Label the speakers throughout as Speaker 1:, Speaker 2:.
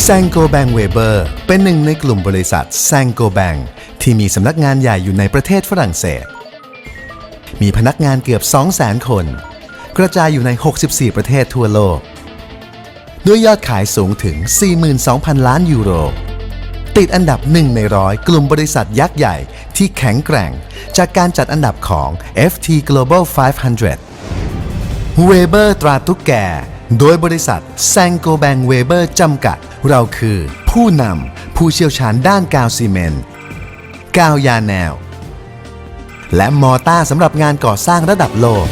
Speaker 1: แซงโกแบงเวเบอร์เป็นหนึ่งในกลุ่มบริษัทแซงโกแบงที่มีสำนักงานใหญ่อยู่ในประเทศฝรั่งเศส มีพนักงานเกือบ 200,000 คน กระจายอยู่ใน 64 ประเทศทั่วโลก ด้วยยอดขายสูงถึง 42,000 ล้านยูโร ติดอันดับหนึ่งในร้อยกลุ่มบริษัทยักษ์ใหญ่ที่แข็งแกร่ง จากการจัดอันดับของ FT Global 500 เวเบอร์ตราตุกแก โดยบริษัทแซงโกแบงเวเบอร์จำกัด เราคือ ผู้นำผู้เชี่ยวชาญด้านกาวซีเมนต์กาวยาแนว และมอต้าสำหรับงานก่อสร้างระดับโลก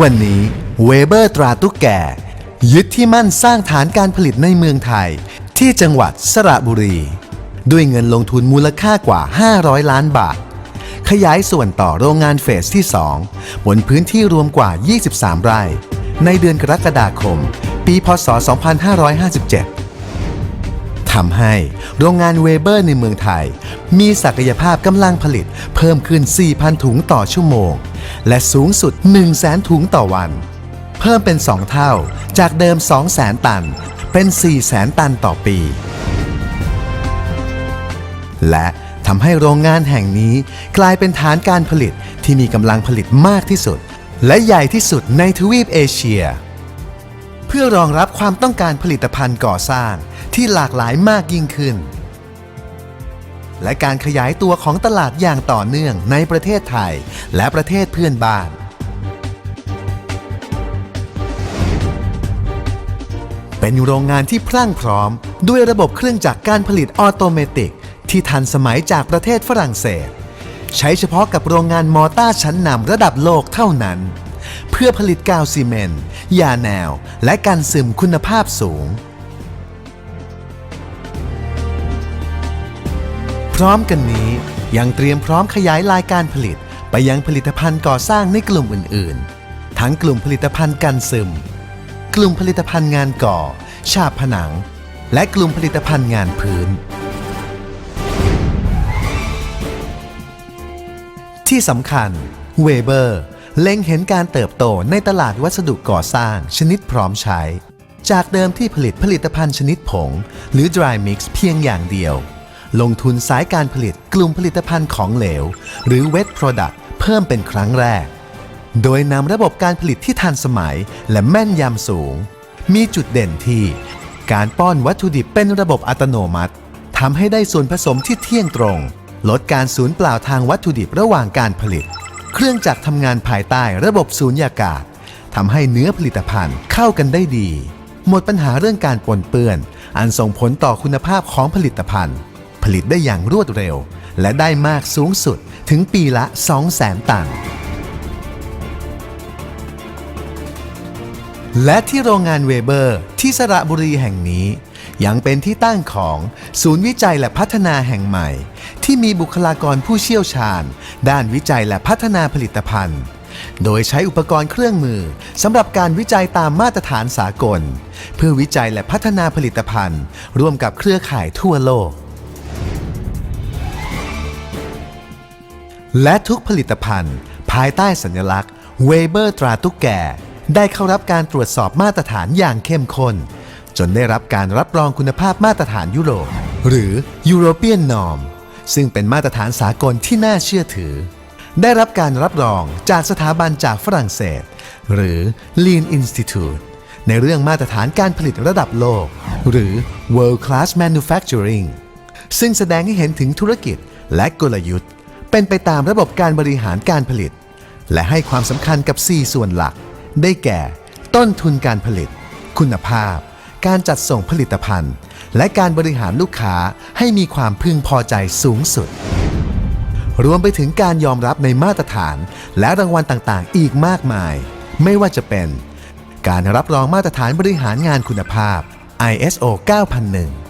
Speaker 1: วันนี้เวเบอร์ตราตุ๊กแก ยึดที่มั่นสร้างฐานการผลิตในเมืองไทย ที่จังหวัดสระบุรี ด้วยเงินลงทุนมูลค่ากว่า 500 ล้านบาท ขยายส่วนต่อโรงงานเฟสที่ 2 บนพื้นที่รวมกว่า 23 ไร่ ในเดือนกรกฎาคม ปีพศ 2557 ทำให้โรงงานเวเบอร์ในเมืองไทย มีศักยภาพกำลังผลิตเพิ่มขึ้น 4,000 ถุงต่อชั่วโมง และสูงสุด 100,000 ถุงต่อวัน เพิ่มเป็น 2 เท่าจากเดิม 200,000 ตัน เป็น 400,000 ตันต่อปี และ ทำให้โรงงานแห่งนี้ กลายเป็นฐานการผลิตที่มีกำลังผลิตมากที่สุด และใหญ่ที่สุดในทวีปเอเชีย เพื่อรองรับความต้องการผลิตภัณฑ์ก่อสร้างที่หลากหลายมากยิ่งขึ้น และการขยายตัวของตลาดอย่างต่อเนื่องในประเทศไทย และประเทศเพื่อนบ้านเป็นโรงงานที่พรั่งพร้อม ด้วยระบบเครื่องจักรการผลิตออโตเมติก ที่ทันสมัยจากประเทศฝรั่งเศส ใช้เฉพาะกับโรงงานมอต้าชั้นนำระดับโลกเท่านั้น เพื่อผลิตกาวซีเมนต์ยาแนว และกันซึมคุณภาพสูง พร้อมกันนี้ยังเตรียมพร้อมขยายลายการผลิตไปยังผลิตภัณฑ์ก่อสร้างในกลุ่มอื่น ๆ ทั้งกลุ่มผลิตภัณฑ์กันซึม กลุ่มผลิตภัณฑ์งานก่อ ฉาบผนัง และกลุ่มผลิตภัณฑ์งานพื้น ที่สำคัญเวเบอร์เล็งเห็นการเติบโตในตลาดวัสดุก่อสร้างชนิดพร้อมใช้ จากเดิมที่ผลิตผลิตภัณฑ์ชนิดผง หรือ dry mix เพียงอย่างเดียว ลงทุนสายการผลิตกลุ่มผลิตภัณฑ์ของเหลว หรือ wet product เพิ่มเป็นครั้งแรก โดยนำระบบการผลิตที่ทันสมัยและแม่นยำสูง มีจุดเด่นที่ การป้อนวัตถุดิบเป็นระบบอัตโนมัติทำให้ได้ส่วนผสมที่เที่ยงตรง ลดการสูญเปล่าทางวัตถุดิบระหว่างการผลิต เครื่องจักรทำงานภายใต้ระบบสูญญากาศทำให้เนื้อผลิตภัณฑ์เข้ากันได้ดี หมดปัญหาเรื่องการปนเปื้อน อันส่งผลต่อคุณภาพของผลิตภัณฑ์ ผลิตได้อย่างรวดเร็ว และได้มากสูงสุดถึงปีละ 200,000 ตัน และที่โรงงานเวเบอร์ ที่สระบุรีแห่งนี้ ยังเป็นที่ตั้งของศูนย์วิจัยและพัฒนาแห่งใหม่ ที่มีบุคลากรผู้เชี่ยวชาญ ด้านวิจัยและพัฒนาผลิตภัณฑ์ โดยใช้อุปกรณ์เครื่องมือสำหรับการวิจัยตามมาตรฐานสากล เพื่อวิจัยและพัฒนาผลิตภัณฑ์ ร่วมกับเครือข่ายทั่วโลก และทุกผลิตภัณฑ์ ภายใต้สัญลักษณ์เวเบอร์ตราตุ๊กแกได้เข้ารับการตรวจสอบมาตรฐานอย่างเข้มข้น จนได้รับการรับรองคุณภาพมาตรฐานยุโรป หรือ European Norm ซึ่งเป็นมาตรฐานสากลที่น่าเชื่อถือ ได้รับการรับรองจากสถาบันจากฝรั่งเศส หรือ Lean Institute ในเรื่องมาตรฐานการผลิตระดับโลก หรือ World Class Manufacturing ซึ่งแสดงให้เห็นถึงธุรกิจและกลยุทธ์ เป็นไปตามระบบการบริหารการผลิต และให้ความสำคัญกับ 4 ส่วนหลัก ได้แก่ ต้นทุนการผลิต คุณภาพ การจัดส่งผลิตภัณฑ์ และการบริหารลูกค้าให้มีความพึงพอใจสูงสุด รวมไปถึงการยอมรับในมาตรฐาน และรางวัลต่างๆ อีกมากมาย ไม่ว่าจะเป็น การรับรองมาตรฐานบริหารงานคุณภาพ ISO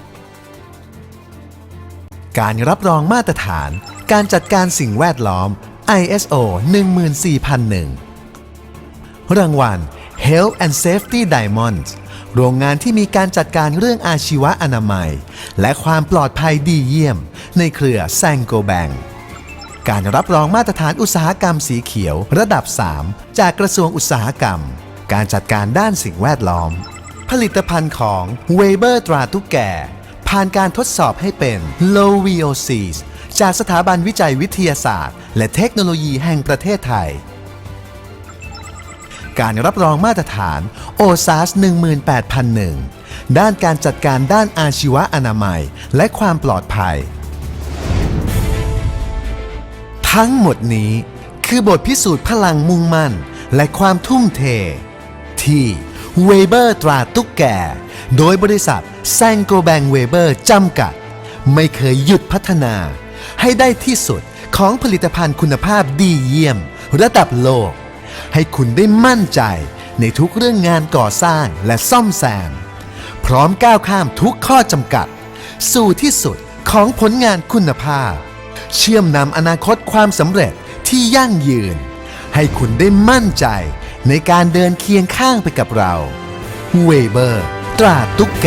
Speaker 1: 9001 การรับรองมาตรฐาน การจัดการสิ่งแวดล้อม ISO 14001 รางวัล Health and Safety Diamond โรงงานที่มีการจัดการเรื่องอาชีวะอนามัย และความปลอดภัยดีเยี่ยม ในเครือแซงโกแบงการรับรองมาตรฐานอุตสาหกรรมสีเขียวระดับ 3 จากกระทรวงอุตสาหกรรม การจัดการด้านสิ่งแวดล้อม ผลิตภัณฑ์ของเวเบอร์ตราตุกแก่ ผ่านการทดสอบให้เป็น low VOCs จากสถาบันวิจัยวิทยาศาสตร์ และเทคโนโลยีแห่งประเทศไทย การรับรองมาตรฐาน OSAS 18001 ด้านการจัดการด้านอาชีวะอนามัย และความปลอดภัย ทั้งหมดนี้คือบทพิสูจน์พลังมุ่งมั่น และความทุ่มเท ที่เวเบอร์ตราตุ๊กแกโดยบริษัทแซงโกแบงเวเบอร์จำกัด ไม่เคยหยุดพัฒนา ให้ได้ที่สุดของผลิตภัณฑ์คุณภาพดีเยี่ยม ระดับโลก ให้คุณได้มั่นใจในทุกเรื่องงานก่อสร้างและซ่อมแซม พร้อมก้าวข้ามทุกข้อจำกัด สู่ที่สุดของผลงานคุณภาพ เชื่อมนำอนาคตความสำเร็จที่ยั่งยืน ให้คุณได้มั่นใจในการเดินเคียงข้างไปกับเราเวเบอร์ ตราตุ๊กแก